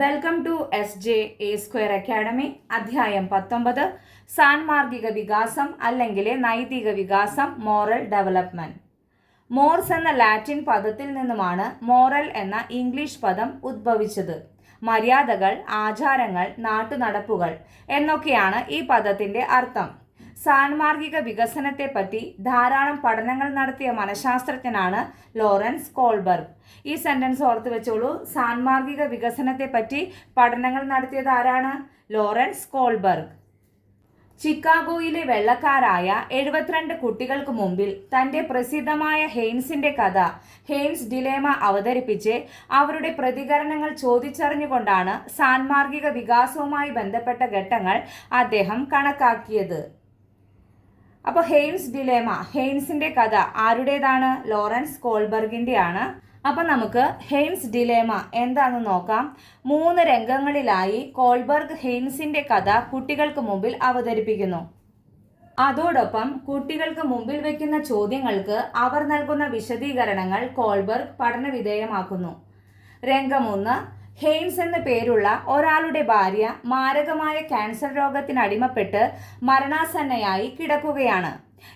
Welcome to S J A square academy അധ്യായം പത്തൊമ്പത്. സാൻമാർഗിക വികാസം അല്ലെങ്കിൽ നൈതിക വികാസം മോറൽ ഡെവലപ്മെന്റ്. മോർസ് എന്ന ലാറ്റിൻ പദത്തിൽ നിന്നുമാണ് മോറൽ എന്ന ഇംഗ്ലീഷ് പദം ഉദ്ഭവിച്ചത്. മര്യാദകൾ ആചാരങ്ങൾ നാട്ടുനടപ്പുകൾ എന്നൊക്കെയാണ് ഈ പദത്തിന്റെ അർത്ഥം. സാൻമാർഗിക വികസനത്തെപ്പറ്റി ധാരാളം പഠനങ്ങൾ നടത്തിയ മനഃശാസ്ത്രജ്ഞനാണ് ലോറൻസ് കോൾബർഗ്. ഈ സെന്റൻസ് ഓർത്ത് വെച്ചോളൂ സാൻമാർഗിക വികസനത്തെപ്പറ്റി പഠനങ്ങൾ നടത്തിയത് ആരാണ്? Lawrence Kohlberg. ചിക്കാഗോയിലെ വെള്ളക്കാരായ എഴുപത്തിരണ്ട് കുട്ടികൾക്ക് മുമ്പിൽ തന്റെ പ്രസിദ്ധമായ ഹെയ്ൻസിന്റെ കഥ ഹെയ്ൻസ് ഡിലേമ അവതരിപ്പിച്ച് അവരുടെ പ്രതികരണങ്ങൾ ചോദിച്ചറിഞ്ഞുകൊണ്ടാണ് സാൻമാർഗിക വികാസവുമായി ബന്ധപ്പെട്ട ഘട്ടങ്ങൾ അദ്ദേഹം കണക്കാക്കിയത്. അപ്പോൾ ഹെയിൻസ് ഡിലേമ ഹെയിൻസിന്റെ കഥ ആരുടേതാണ്? ലോറൻസ് കോൾബർഗിന്റെ ആണ് അപ്പം നമുക്ക് ഹെയിൻസ് ഡിലേമ എന്താണെന്ന് നോക്കാം. മൂന്ന് രംഗങ്ങളിലായി കോൾബർഗ് ഹെയിൻസിന്റെ കഥ കുട്ടികൾക്ക് മുമ്പിൽ അവതരിപ്പിക്കുന്നു. അതോടൊപ്പം കുട്ടികൾക്ക് മുമ്പിൽ വെക്കുന്ന ചോദ്യങ്ങൾക്ക് അവർ നൽകുന്ന വിശദീകരണങ്ങൾ കോൾബർഗ് പഠനവിധേയമാക്കുന്നു. രംഗമൊന്ന് ഹെയ്ൻസ് എന്ന പേരുള്ള ഒരാളുടെ ഭാര്യ മാരകമായ ക്യാൻസർ രോഗത്തിന് അടിമപ്പെട്ട് മരണാസന്നയായി കിടക്കുകയാണ്.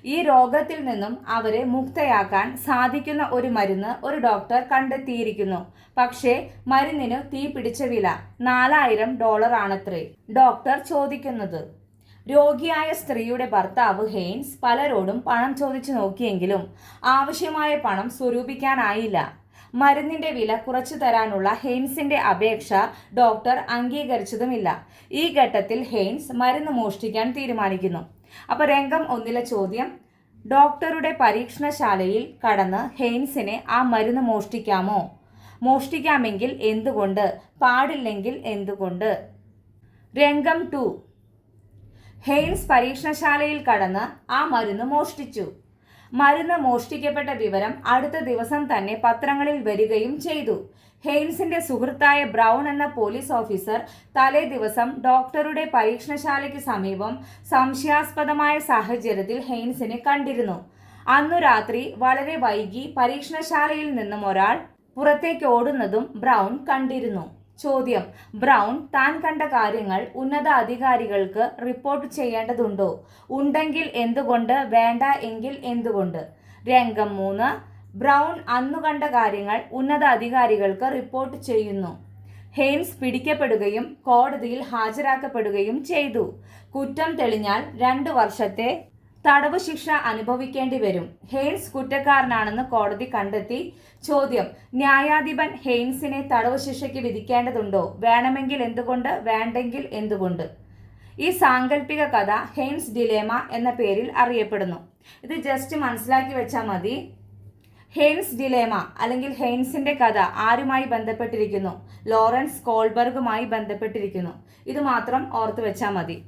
ഈ രോഗത്തിൽ നിന്നും അവരെ മുക്തയാക്കാൻ സാധിക്കുന്ന ഒരു മരുന്ന് ഒരു ഡോക്ടർ കണ്ടെത്തിയിരിക്കുന്നു. പക്ഷേ മരുന്നിന് തീ പിടിച്ച വില നാലായിരം ഡോളർ ആണത്രേ ഡോക്ടർ ചോദിക്കുന്നത്. രോഗിയായ സ്ത്രീയുടെ ഭർത്താവ് ഹെയ്ൻസ് പലരോടും പണം ചോദിച്ചു നോക്കിയെങ്കിലും ആവശ്യമായ പണം സ്വരൂപിക്കാനായില്ല. മരുന്നിന്റെ വില കുറച്ചു തരാനുള്ള ഹെയ്ൻസിന്റെ അപേക്ഷ ഡോക്ടർ അംഗീകരിച്ചതുമില്ല. ഈ ഘട്ടത്തിൽ ഹെയ്ൻസ് മരുന്ന് മോഷ്ടിക്കാൻ തീരുമാനിക്കുന്നു. അപ്പോൾ രംഗം ഒന്നിലെ ചോദ്യം ഡോക്ടറുടെ പരീക്ഷണശാലയിൽ കടന്ന് ഹെയ്ൻസിനെ ആ മരുന്ന് മോഷ്ടിക്കാമോ? മോഷ്ടിക്കാമെങ്കിൽ എന്തുകൊണ്ട്? പാടില്ലെങ്കിൽ എന്തുകൊണ്ട്? രംഗം ടു. ഹെയ്ൻസ് പരീക്ഷണശാലയിൽ കടന്ന് ആ മരുന്ന് മോഷ്ടിച്ചു. മരുന്ന് മോഷ്ടിക്കപ്പെട്ട വിവരം അടുത്ത ദിവസം തന്നെ പത്രങ്ങളിൽ വരികയും ചെയ്തു. ഹെയ്ൻസിന്റെ സുഹൃത്തായ ബ്രൗൺ എന്ന പോലീസ് ഓഫീസർ തലേ ദിവസം ഡോക്ടറുടെ പരീക്ഷണശാലയ്ക്ക് സമീപം സംശയാസ്പദമായ സാഹചര്യത്തിൽ ഹെയിൻസിനെ കണ്ടിരുന്നു. അന്നു രാത്രി വളരെ വൈകി പരീക്ഷണശാലയിൽ നിന്നും ഒരാൾ പുറത്തേക്ക് ഓടുന്നതും ബ്രൗൺ കണ്ടിരുന്നു. ചോദ്യം. ബ്രൗൺ താൻ കണ്ട കാര്യങ്ങൾ ഉന്നത അധികാരികൾക്ക് റിപ്പോർട്ട് ചെയ്യേണ്ടതുണ്ടോ? ഉണ്ടെങ്കിൽ എന്തുകൊണ്ട് വേണ്ട എങ്കിൽ എന്തുകൊണ്ട്? രംഗം മൂന്ന്. ബ്രൗൺ അന്നു കണ്ട കാര്യങ്ങൾ ഉന്നത അധികാരികൾക്ക് റിപ്പോർട്ട് ചെയ്യുന്നു. ഹെയിംസ് പിടിക്കപ്പെടുകയും കോടതിയിൽ ഹാജരാക്കപ്പെടുകയും ചെയ്തു. കുറ്റം തെളിഞ്ഞാൽ രണ്ട് വർഷത്തെ തടവ് ശിക്ഷ അനുഭവിക്കേണ്ടി വരും. ഹെയ്ൻസ് കുറ്റക്കാരനാണെന്ന് കോടതി കണ്ടെത്തി. ചോദ്യം ന്യായാധിപൻ ഹെയ്ൻസിനെ തടവ് ശിക്ഷയ്ക്ക് വിധിക്കേണ്ടതുണ്ടോ? വേണമെങ്കിൽ എന്തുകൊണ്ട്? വേണ്ടെങ്കിൽ എന്തുകൊണ്ട്? ഈ സാങ്കല്പിക കഥ ഹെയ്ൻസ് ഡിലേമ എന്ന പേരിൽ അറിയപ്പെടുന്നു. ഇത് ജസ്റ്റ് മനസ്സിലാക്കി വെച്ചാൽ മതി. ഹെയ്ൻസ് ഡിലേമ അല്ലെങ്കിൽ ഹെയ്ൻസിന്റെ കഥ ആരുമായി ബന്ധപ്പെട്ടിരിക്കുന്നു? ലോറൻസ് കോൾബർഗുമായി ബന്ധപ്പെട്ടിരിക്കുന്നു. ഇത് മാത്രം ഓർത്തു വെച്ചാൽ മതി.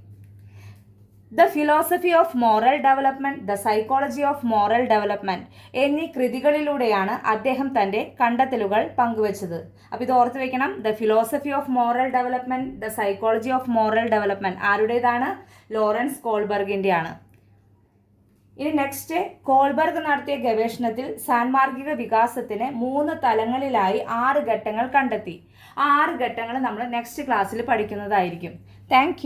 The philosophy of moral development the psychology of moral development എന്നീ കൃതികളിലൂടെയാണ് അദ്ദേഹം തന്റെ കണ്ടെത്തലുകൾ പങ്കുവച്ചത്. അപ്പോൾ ഇത് ഓർത്ത് വെക്കണം. The philosophy of moral development the psychology of moral development ആരുടേതാണ്? ലോറൻസ് കോൾബർഗിന്റെ ആണ് ഇനി നെക്സ്റ്റ് കോൾബർഗ് നടത്തിയ ഗവേഷണത്തിൽ സാൻമാർഗിക വികാസത്തിന് മൂന്ന് തലങ്ങളിലായി ആറ് ഘട്ടങ്ങൾ കണ്ടെത്തി. ആ ആറ് ഘട്ടങ്ങൾ നമ്മൾ നെക്സ്റ്റ് ക്ലാസ്സിൽ പഠിക്കുന്നതായിരിക്കും. താങ്ക്